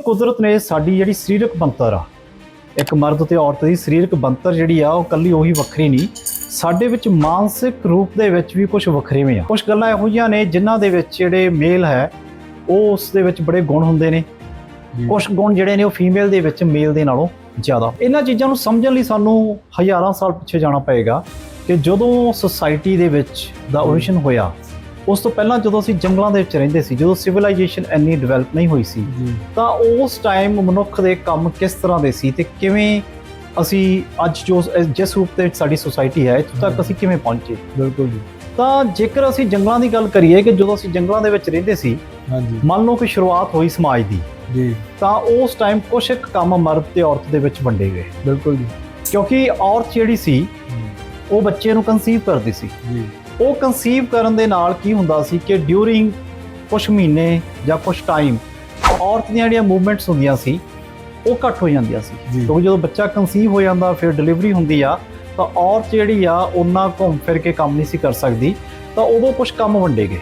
ਕੁਦਰਤ ਨੇ ਸਾਡੀ ਜਿਹੜੀ ਸਰੀਰਕ ਬਣਤਰ ਆ ਇੱਕ ਮਰਦ ਤੇ ਔਰਤ ਦੀ ਸਰੀਰਕ ਬਣਤਰ ਜਿਹੜੀ ਆ ਉਹ ਕੱਲੀ ਉਹੀ ਵੱਖਰੀ ਨਹੀਂ। ਸਾਡੇ ਵਿੱਚ ਮਾਨਸਿਕ ਰੂਪ ਦੇ ਵਿੱਚ ਵੀ ਕੁਝ ਵੱਖਰੇਵੇਂ ਆ। ਕੁਝ ਗੱਲਾਂ ਇਹੋ ਜਿਹੀਆਂ ਨੇ ਜਿਨ੍ਹਾਂ ਦੇ ਵਿੱਚ ਜਿਹੜੇ ਮੇਲ ਹੈ ਉਹ ਉਸ ਦੇ ਵਿੱਚ ਬੜੇ ਗੁਣ ਹੁੰਦੇ ਨੇ। ਕੁਝ ਗੁਣ ਜਿਹੜੇ ਨੇ ਉਹ ਫੀਮੇਲ ਦੇ ਵਿੱਚ ਮੇਲ ਦੇ ਨਾਲੋਂ ਜ਼ਿਆਦਾ। ਇਹਨਾਂ ਚੀਜ਼ਾਂ ਨੂੰ ਸਮਝਣ ਲਈ ਸਾਨੂੰ ਹਜ਼ਾਰਾਂ ਸਾਲ ਪਿੱਛੇ ਜਾਣਾ ਪਏਗਾ ਕਿ ਜਦੋਂ ਸੋਸਾਇਟੀ ਦੇ ਵਿੱਚ ਦਾ ਓਰੀਜਨ ਹੋਇਆ ਉਸ ਤੋਂ ਪਹਿਲਾਂ ਜਦੋਂ ਅਸੀਂ ਜੰਗਲਾਂ ਦੇ ਵਿੱਚ ਰਹਿੰਦੇ ਸੀ ਜਦੋਂ ਸਿਵਲਾਈਜੇਸ਼ਨ ਇੰਨੀ ਡਿਵੈਲਪ ਨਹੀਂ ਹੋਈ ਸੀ ਤਾਂ ਉਸ ਟਾਈਮ ਮਨੁੱਖ ਦੇ ਕੰਮ ਕਿਸ ਤਰ੍ਹਾਂ ਦੇ ਸੀ ਤੇ ਕਿਵੇਂ ਅਸੀਂ ਅੱਜ ਜੋ ਜਿਸ ਰੂਪ ਵਿੱਚ ਸਾਡੀ ਸੋਸਾਇਟੀ ਹੈ ਇੱਥੋਂ ਤੱਕ ਅਸੀਂ ਕਿਵੇਂ ਪਹੁੰਚੇ? ਬਿਲਕੁਲ ਜੀ। ਤਾਂ ਜੇਕਰ ਅਸੀਂ ਜੰਗਲਾਂ ਦੀ ਗੱਲ ਕਰੀਏ ਕਿ ਜਦੋਂ ਅਸੀਂ ਜੰਗਲਾਂ ਦੇ ਵਿੱਚ ਰਹਿੰਦੇ ਸੀ ਹਾਂਜੀ। ਮੰਨ ਲਓ ਕਿ ਸ਼ੁਰੂਆਤ ਹੋਈ ਸਮਾਜ ਦੀ ਜੀ। ਤਾਂ ਉਸ ਟਾਈਮ ਕੁਝ ਇੱਕ ਕੰਮ ਮਰਦ ਤੇ ਔਰਤ ਦੇ ਵਿੱਚ ਵੰਡੇ ਗਏ। ਬਿਲਕੁਲ ਜੀ। ਕਿਉਂਕਿ ਔਰਤ ਜਿਹੜੀ ਸੀ ਉਹ ਬੱਚੇ ਨੂੰ ਕਨਸੀਵ ਕਰਦੀ ਸੀ। ਜੀ। ਉਹ ਕਨਸੀਵ ਕਰਨ ਦੇ ਨਾਲ ਕੀ ਹੁੰਦਾ ਸੀ ਕਿ ਡਿਊਰਿੰਗ ਕੁਝ ਮਹੀਨੇ ਜਾਂ ਕੁਝ ਟਾਈਮ ਔਰਤ ਦੀਆਂ ਜਿਹੜੀਆਂ ਮੂਵਮੈਂਟਸ ਹੁੰਦੀਆਂ ਸੀ ਉਹ ਘੱਟ ਹੋ ਜਾਂਦੀਆਂ ਸੀ। ਕਿਉਂਕਿ ਜਦੋਂ ਬੱਚਾ ਕਨਸੀਵ ਹੋ ਜਾਂਦਾ ਫਿਰ ਡਿਲੀਵਰੀ ਹੁੰਦੀ ਆ ਤਾਂ ਔਰਤ ਜਿਹੜੀ ਆ ਉਹਨਾਂ ਘੁੰਮ ਫਿਰ ਕੇ ਕੰਮ ਨਹੀਂ ਸੀ ਕਰ ਸਕਦੀ ਤਾਂ ਉਦੋਂ ਕੁਝ ਕੰਮ ਵੰਡੇ ਗਏ।